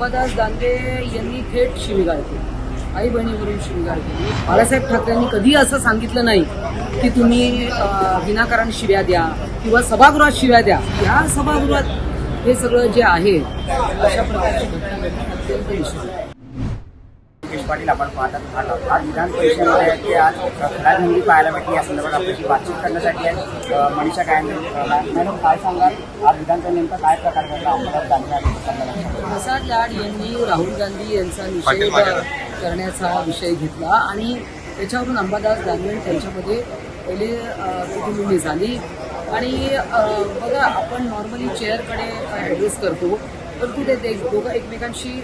अंबादास दानवे यांनी थेट शिवीगाळ केली. आई बहिणीवरून शिवीगाळ केली. बाळासाहेब ठाकरेंनी कधी असं सांगितलं नाही की तुम्ही विनाकारण शिव्या द्या किंवा सभागृहात शिव्या द्या. या सभागृहात हे सगळं जे आहे अशा प्रकारची घटना घडणं अत्यंत मुकेश पाटील आपण पाहतात आहात. आज विधान परिषदेमध्ये ते आज खडाजंगी पाहायला भेटली या संदर्भात आपल्याशी बातचीत करण्यासाठी आहे. मनीषा काय मॅडम काय सांगाल? आज विधानचा नेमका काय प्रकार घडला? अंमलात? प्रसाद लाड यांनी राहुल गांधी यांचा निषेध करण्याचा विषय घेतला आणि त्याच्यावरून अंबादास दानवे त्यांच्यामध्ये पहिले कुटुंबी झाली. आणि बघा आपण नॉर्मली चेअरकडे ॲड्रेस करतो परंतु ते ते दोघं एकमेकांशी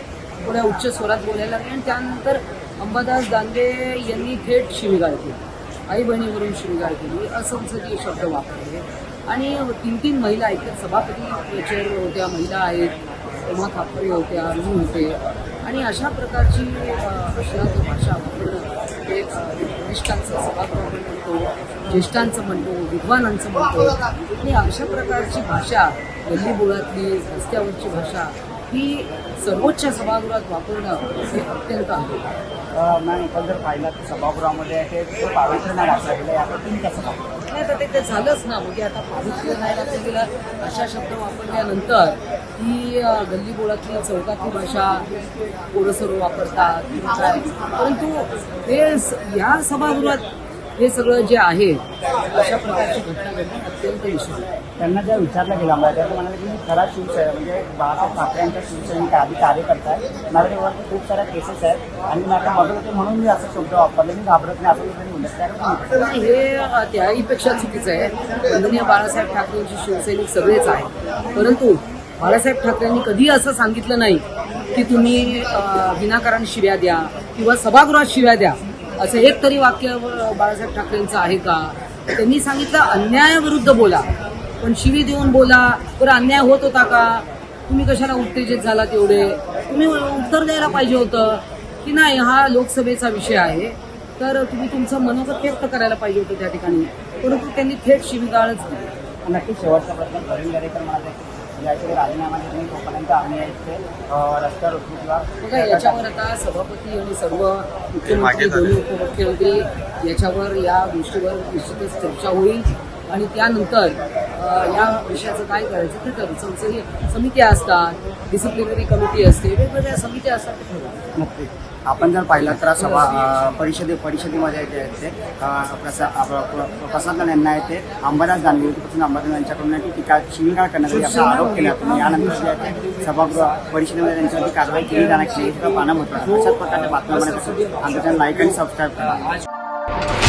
थोड्या उच्च स्वरात बोलायला लागले. आणि त्यानंतर अंबादास दानवे यांनी थेट शिवीगाळ केली. आई बहिणीवरून शिवीगाळ केली. असंसदीय शब्द वापरले. आणि तीन तीन महिला आहेत. सभापती चेअर होत्या महिला आहेत उमा थापरे होत्या मी होते. आणि अशा प्रकारची अ, भाषा वापरणं हे वरिष्ठांचं सभागृह म्हणतो ज्येष्ठांचं म्हणतो विद्वानांचं म्हणतो. आणि अशा प्रकारची भाषा गल्ली बोळातली रस्त्यावरची भाषा ही सर्वोच्च सभागृहात वापरणं हे अत्यंत आहे. मॅम आपण जर पाहिलं तर सभागृहामध्ये हे जे पावित्र्य नाही गेलं याचं तुम्ही कसं पाहता? नाही तर ते ते झालंच ना म्हणजे आता पावित्र्य नाही गेलं अशा शब्द वापरल्यानंतर ही अ, गल्ली बोळातली चौकातली भाषा पोरं सर्व वापरतात परंतु स- या सभागृहात हे सगळं जे आहे अशा प्रकारची घटना घडणं अत्यंत आहे. त्यांना जेव्हा विचारलं गेलं मला तेव्हा म्हणाले की मी खरा शिवसैनिक म्हणजे बाळासाहेब ठाकरे यांचा शिवसैनिक आहे, आधी कार्यकर्ता आहे. माझ्यावरती खूप साऱ्या केसेस आहेत आणि माझ्या मदत होते म्हणून मी असं शब्द वापरले. मी घाबरत नाही असं त्यांनी नाही, हे त्याहीपेक्षा चुकीचं आहे. माननीय बाळासाहेब ठाकरेंची शिवसैनिक सगळेच आहे परंतु बाळासाहेब ठाकरेंनी कधी असं सांगितलं नाही की तुम्ही विनाकारण शिव्या द्या किंवा सभागृहात शिव्या द्या. असं एक तरी वाक्य बाळासाहेब ठाकरेंचं आहे का? त्यांनी सांगितलं अन्यायाविरुद्ध बोला. पण शिवी देऊन बोला तर अन्याय होत होता का? तुम्ही कशाला उत्तेजित झाला तेवढे? तुम्ही उत्तर द्यायला पाहिजे होतं. की नाही हा लोकसभेचा विषय आहे. तर तुम्ही तुमचं मनोगत व्यक्त करायला पाहिजे होतं त्या ठिकाणी. परंतु त्यांनी थेट शिवीगाळच दिली. नक्की शेवटचा प्रश्न याच्यावर राजीनामा देत नाही तोपर्यंत आम्ही इथे रस्त्यावर उतरू किंवा बघा याच्यावर आता सभापती आणि सर्व मुख्यमंत्री दोन्ही उपमुख्यमंत्री याच्यावर या गोष्टीवर निश्चितच चर्चा होईल. आणि त्यानंतर या विषयाचं काय करायचं ते संसदीय समित्या असतात. डिसिप्लिनरी कमिटी असते वेगवेगळ्या समित्या असतात. नक्की आपण जर पाहिलं तर सभा परिषदे परिषदेमध्ये जे आहेत ते अ, प्रसाद यांना येते. अंबादास दानवे युतीपासून अंबादास यांच्याकडून टीका शिवीगाळ करण्यासाठी असा आरोप केला तुम्ही यानंतर जे आहे ते सभागृह परिषदेमध्ये त्यांच्यावरती कारवाई केली जाण्याची पानं होतं अशाच प्रकारच्या बातम्या बनवण्यासाठी आमच्या लाईक आणि सबस्क्राईब करा.